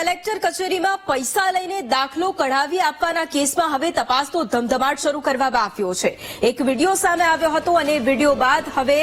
Collector કચેરીમાં પૈસા લઈને દાખલો કઢાવી આપવાના કેસમાં હવે તપાસનો ધમધમાટ શરૂ કરવામાં આવ્યો છે. એક વીડિયો સામે આવ્યો હતો અને વીડિયો બાદ હવે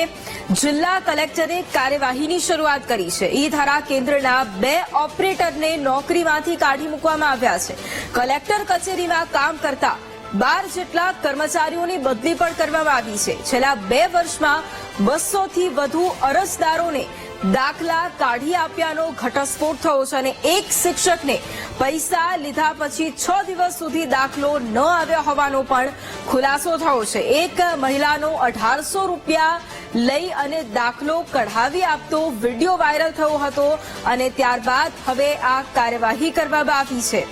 જિલ્લા કલેક્ટરે કાર્યવાહીની શરૂઆત કરી છે. ઈ ધારા કેન્દ્રના બે ઓપરેટરને નોકરીમાંથી કાઢી મૂકવામાં આવ્યા છે. કલેક્ટર કચેરીમાં કામ કરતા બાર જેટલા કર્મચારીઓની બદલી પણ કરવામાં આવી છે. છેલ્લા બે વર્ષમાં બસો થી વધુ અરજદારોને દાખલા કાઢી આપ્યાનો ઘટસ્ફોટ થયો છે અને એક શિક્ષકને પૈસા લીધા પછી છ દિવસ સુધી દાખલો ન આવ્યો હોવાનો પણ ખુલાસો થયો છે. એક મહિલાનો અઢારસો રૂપિયા લઈ અને દાખલો કઢાવી આપતો વીડિયો વાયરલ થયો હતો અને ત્યારબાદ હવે આ કાર્યવાહી કરવામાં આવી છે.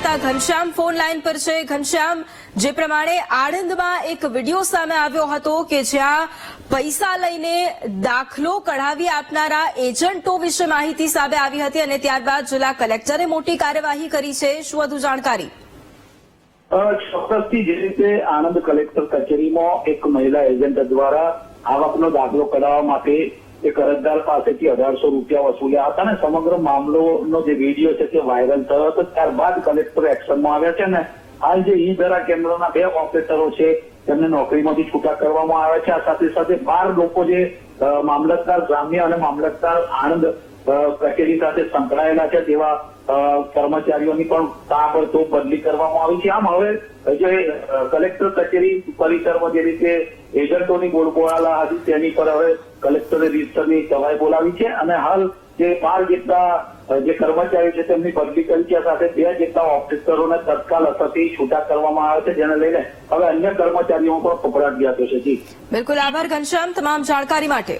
સંવાદદાતા ઘનશ્યામ ફોન લાઈન પર છે. ઘનશ્યામ, જે પ્રમાણે આણંદમાં એક વીડિયો સામે આવ્યો હતો કે જ્યાં પૈસા લઈને દાખલો કઢાવી આપનારા એજન્ટો વિશે માહિતી સામે આવી હતી અને ત્યારબાદ જિલ્લા કલેક્ટરે મોટી કાર્યવાહી કરી છે. શું વધુ જાણકારી? ચોક્કસથી જે રીતે આણંદ કલેક્ટર કચેરીમાં એક મહિલા એજન્ટ દ્વારા આવકનો દાખલો કઢાવવા માટે એક અરજદાર પાસેથી અઢારસો રૂપિયા વસૂલ્યા હતા ને સમગ્ર મામલોનો જે વીડિયો છે તે વાયરલ થયો હતો. ત્યારબાદ કલેક્ટર એક્શનમાં આવ્યા છે ને હાલ જે ઈ કેન્દ્રના બે ઓપરેટરો છે, તેમને નોકરીમાંથી છૂટા કરવામાં આવ્યા છે. આ સાથે સાથે બાર લોકો જે મામલતદાર ગ્રામ્ય અને મામલતદાર આણંદ કચેરી સાથે સંકળાયેલા છે તેવા કર્મચારીઓની પણ તાબડતોબ બદલી કરવામાં આવી છે. આમ હવે જે કલેક્ટર કચેરી પરિસરમાં જે રીતે એજન્ટોની બોલબોળાલા હતી તેની પર હવે કલેક્ટરે રજીસ્ટરની સભાએ બોલાવી છે અને હાલ જે બાર જેટલા જે કર્મચારીઓ છે તેમની બદલી કરી સાથે બે જેટલા ઓફિસરોને તત્કાલ અસરથી છૂટા કરવામાં આવે છે, જેને લઈને હવે અન્ય કર્મચારીઓ પણ પકડાટ ગયા છે. જી. બિલકુલ આભાર ઘનશ્યામ, તમામ જાણકારી માટે.